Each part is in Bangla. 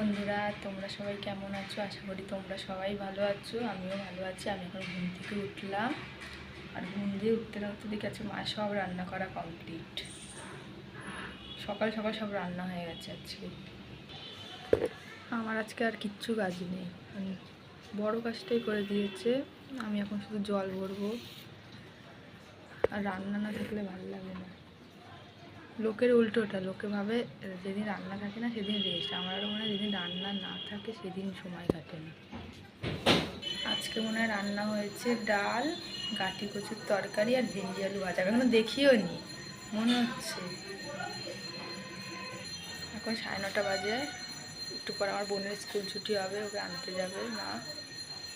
বন্ধুরা, তোমরা সবাই কেমন আছো? আশা করি তোমরা সবাই ভালো আছো, আমিও ভালো আছি। আমি এখন ঘুম থেকে উঠলাম। আর ঘুম দিয়ে উঠতে না উঠতে দেখি আছে মা সব রান্না করা কমপ্লিট সকাল সকাল সব রান্না হয়ে গেছে আজকে। আমার আজকে আর কিচ্ছু কাজ নেই। মানে বড় কাজটাই করে দিয়েছে। আমি এখন শুধু জল ভরবো। আর রান্না না থাকলে ভালো লাগে না। লোকের উল্টোটা, লোকে ভাবে যেদিন রান্না থাকে না সেদিন রেস্ট আমার আরও মনে হয় যেদিন রান্না না থাকে সেদিন সময় কাটে না। আজকে মনে হয় রান্না হয়েছে ডাল, গাটি কচুর তরকারি আর ভেন্ডি আলু ভাজা। এখনও দেখিও নি, মনে হচ্ছে। এখন সাড়ে নটা বাজে, একটু পর আমার বোনের স্কুল ছুটি হবে, ওকে আনতে যাবে না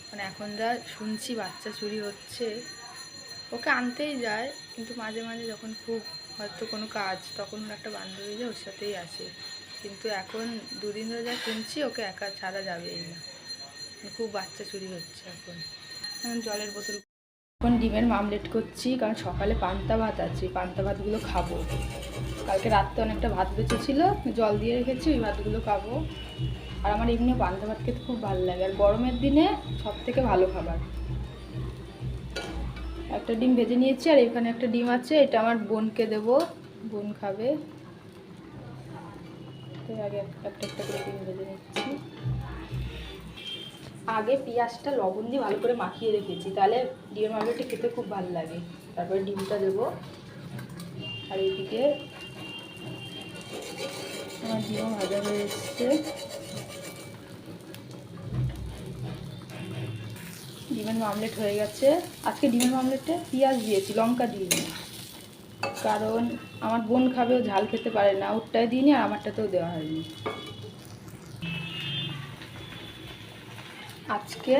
মানে এখন যা শুনছি বাচ্চা চুরি হচ্ছে, ওকে আনতেই যায়, কিন্তু মাঝে মাঝে যখন খুব হয়তো কোনো কাজ, তখন একটা বান্ধবী যে ওর সাথেই আসে কিন্তু এখন দুদিন ধরে যা কিনছি, ওকে একা ছাড়া যাবেই না। খুব বাচ্চা চুরি হচ্ছে এখন। এখন জলের বোতল এখন ডিমের মামলেট করছি, কারণ সকালে পান্তা ভাত আছে, পান্তা ভাতগুলো খাব। কালকে রাত্রে অনেকটা ভাত বেঁচেছিল জল দিয়ে রেখেছি, ওই ভাতগুলো খাব। আর আমার এমনি পান্তা ভাত খেতে খুব ভালো লাগে। আর গরমের দিনে সব থেকে ভালো খাবার। একটা ডিম ভেজে নিয়েছি আর এখানে একটা ডিম আছে, এটা আমার বোনকে দেব। বোন খাবে। আগে একটা একটা করে ডিম ভেজে নিচ্ছি। আগে পেঁয়াজটা লবণ দিয়ে ভালো করে মাখিয়ে রেখেছি, তাহলে ডিমের মামলেটটা খেতে খুব ভালো লাগে। তারপরে ডিমটা দেবো। আর এইদিকে আমার ডিমও ভাজা হয়ে এসছে। ডিমের মামলেট হয়ে গেছে। আজকে ডিমের মামলেটে পেঁয়াজ দিয়েছি, লঙ্কা দিইনি কারণ আমার বোন খাবে, ও ঝাল খেতে পারে না। ওরটাই দিইনি আর আমারটাতেও দেওয়া হয়নি। আজকে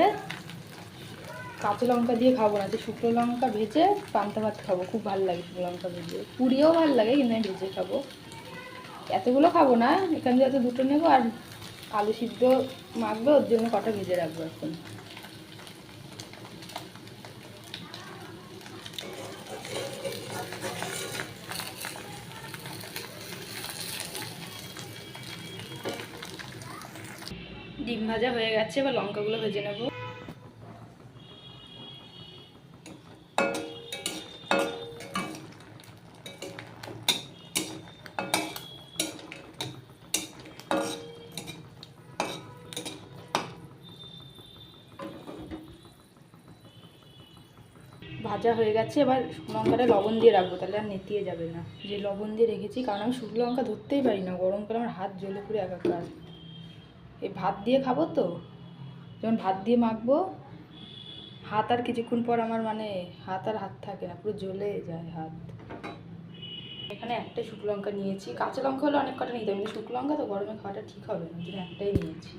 কাঁচা লঙ্কা দিয়ে খাব না, যে শুকনো লঙ্কা ভেজে পান্তা ভাত খাব। খুব ভালো লাগে শুকনো লঙ্কা ভেজে। পুড়িয়েও ভালো লাগে, কিন্তু আমি ভেজে খাব। এতগুলো খাব না, এখান দিয়ে হয়তো দুটো নেব আর আলু সিদ্ধ মাখবে, ওর জন্য কটা ভেজে রাখব এখন। ডিম ভাজা হয়ে গেছে, এবার লঙ্কাগুলো ভেজে নেব। ভাজা হয়ে গেছে, এবার লঙ্কাটা লবণ দিয়ে রাখব, তাহলে আর নেতিয়ে যাবে না। যে লবণ দিয়ে রেখেছি, কারণ আমি শুকনো লঙ্কা ধরতেই পারি না, গরমকালে আমার হাত জ্বলে পুরো একাকার। এই ভাত দিয়ে খাব তো। যখন ভাত দিয়ে মাখবো, হাত আর কিছুক্ষণ পর আমার মানে হাত আর হাত থাকে না, পুরো জ্বলে যায় হাত। এখানে একটাই শুকনো লঙ্কা নিয়েছি। কাঁচা লঙ্কা হলে অনেক কটা নিতে হবে শুকনো লঙ্কা তো গরমে খাওয়াটা ঠিক হবে না জন্য একটাই নিয়েছি।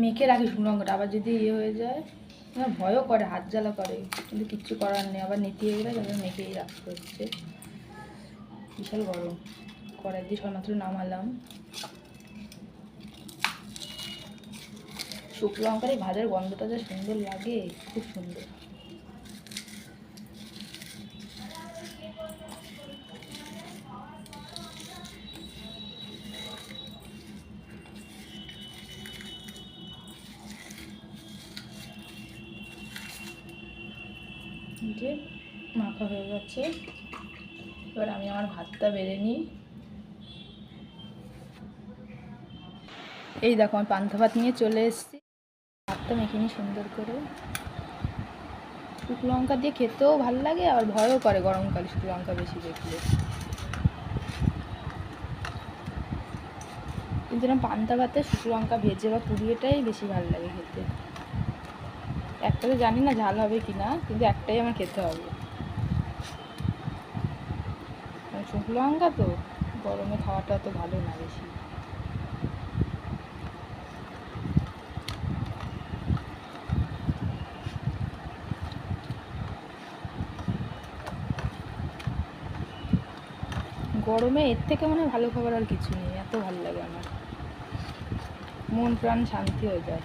মেখে রাখি শুকনো লঙ্কাটা, আবার যদি ইয়ে হয়ে যায়, আমার ভয়ও করে, হাত জ্বালা করে, কিন্তু কিচ্ছু করার নেই, আবার নেতিয়ে গেলে তাদের মেখেই রাখতে হচ্ছে। বিশাল গরম কড়াই দিয়ে সবেমাত্র নামালাম। শুকনো লঙ্কার এই ভাজার গন্ধটা যা সুন্দর লাগে, খুব সুন্দর। মাখা হয়ে গেছে। এবার আমি আমার ভাতটা বেড়ে নিই। এই দেখো, আমি পান্তা ভাত নিয়ে চলে এসেছি। ভাতটা মেখে সুন্দর করে। শুকনো লঙ্কা দিয়ে খেতেও ভালো লাগে আর ভয়ও করে গরমকালে শুকনো লঙ্কা বেশি দেখলে। কিন্তু এরকম পান্তা ভাতে শুকনো লঙ্কা ভেজে বা পুড়িয়েটাই বেশি ভালো লাগে খেতে। একটা তো জানি না ঝাল হবে কি না কিন্তু একটাই আমার খেতে হবে। মানে শুকনো লঙ্কা তো গরমে খাওয়াটা তো ভালো না বেশি। গরমে এর থেকে মনে হয় ভালো খাবার আর কিছু নেই, এত ভালো লাগে আমার। মন প্রাণ শান্তি হয়ে যায়।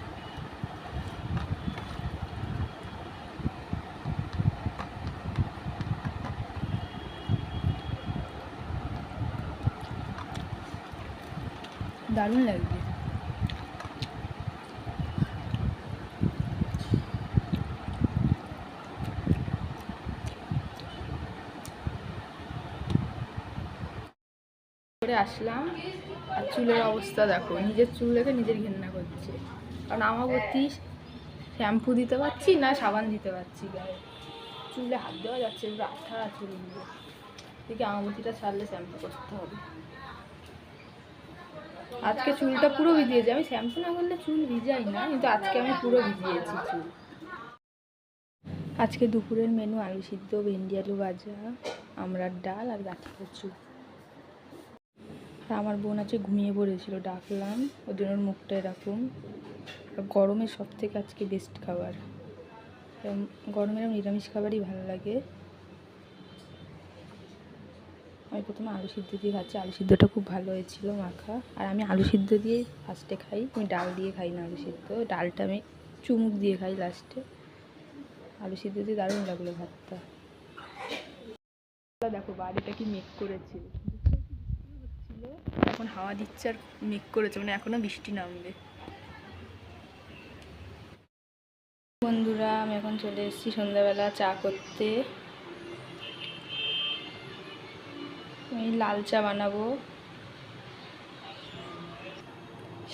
দারুণ লাগবে। আসলাম। আর চুলের অবস্থা দেখো, নিজের চুল দেখে নিজের ঘেন্না করছে। কারণ আমাবতী শ্যাম্পু দিতে পারছি না, সাবান দিতে পারছি গায়ে চুলে হাত দেওয়া যাচ্ছে পুরো আঠা চুলগুলো দেখি আমাবতীটা ছাড়লে শ্যাম্পু করতে হবে। আজকে চুলটা পুরো ভিজিয়েছি। আমি শ্যাম্পু না করলে চুল ভিজাই না, কিন্তু আজকে আমি পুরো ভিজিয়েছি চুল। আজকে দুপুরের মেনু আলু সিদ্ধ, ভেন্ডি আলু ভাজা আমড়ার ডাল আর গাঠি কচু আর আমার বোন আছে, ঘুমিয়ে পড়েছিল, ডাকলাম জন্য ওর মুখটা এরকম। আর গরমের সব থেকে আজকে বেস্ট খাবার। গরমের নিরামিষ খাবারই ভালো লাগে। আমি প্রথমে আলু সিদ্ধ দিয়ে খাচ্ছি, আলু সিদ্ধটা খুব ভালো হয়েছিল মাখা। আর আমি আলু সিদ্ধ দিয়ে ফার্স্টে খাই, আমি ডাল দিয়ে খাই না আলু সিদ্ধ। ডালটা আমি চুমুক দিয়ে খাই লাস্টে আলু সিদ্ধ দিয়ে দারুণ লাগল ভাতটা। দেখো বাড়িটা কি মেঘ করেছে। এখন হাওয়া দিচ্ছে আর মেঘ করেছে মানে এখনও বৃষ্টি নামবে। বন্ধুরা, আমি এখন চলে এসেছি সন্ধ্যাবেলা চা করতে। আমি লাল চা বানাবো।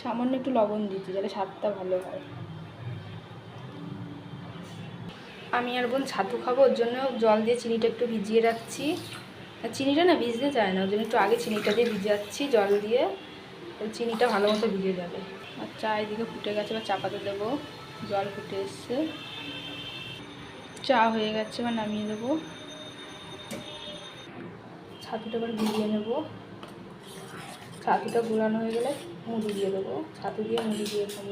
সামান্য একটু লবণ দিচ্ছি, যাতে স্বাদটা ভালো হয়। আমি আর বোন ছাতু খাব, ওর জন্য জল দিয়ে চিনিটা একটু ভিজিয়ে রাখছি। আর চিনিটা না ভিজতে চায় না ওই জন্য একটু আগে চিনিটা দিয়ে ভিজাচ্ছি, জল দিয়ে। চিনিটা ভালো মতো ভিজে যাবে। আর চা এদিকে ফুটে গেছে বা চা পাতা দেবো। জল ফুটে এসছে। চা হয়ে গেছে বা নামিয়ে দেবো। ছাতুটা এবার গুলিয়ে নেব। ছাতুটা গুলানো হয়ে গেলে মুড়ি দিয়ে দেবো। ছাতু দিয়ে মুড়ি দিয়ে খাব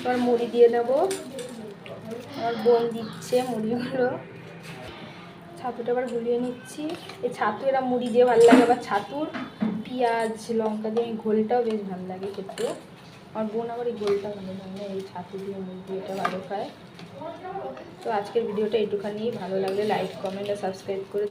এবার মুড়ি দিয়ে দেবো আমার বোন দিচ্ছে মুড়িগুলো। ছাতুটা আবার গুলিয়ে নিচ্ছি। এই ছাতু এরা মুড়ি দিয়ে ভালো লাগে, আবার ছাতুর পেঁয়াজ, লঙ্কা দিয়ে ঘোলটাও বেশ ভালো লাগে খেতে। আমার বোন আবার এই ঘোলটা ভালো লাগে এই ছাতু দিয়ে মুড়ি দিয়ে এটা ভালো খায়। তো আজকের ভিডিওটা একটুখানি ভালো লাগলে লাইক কমেন্ট আর সাবস্ক্রাইব করে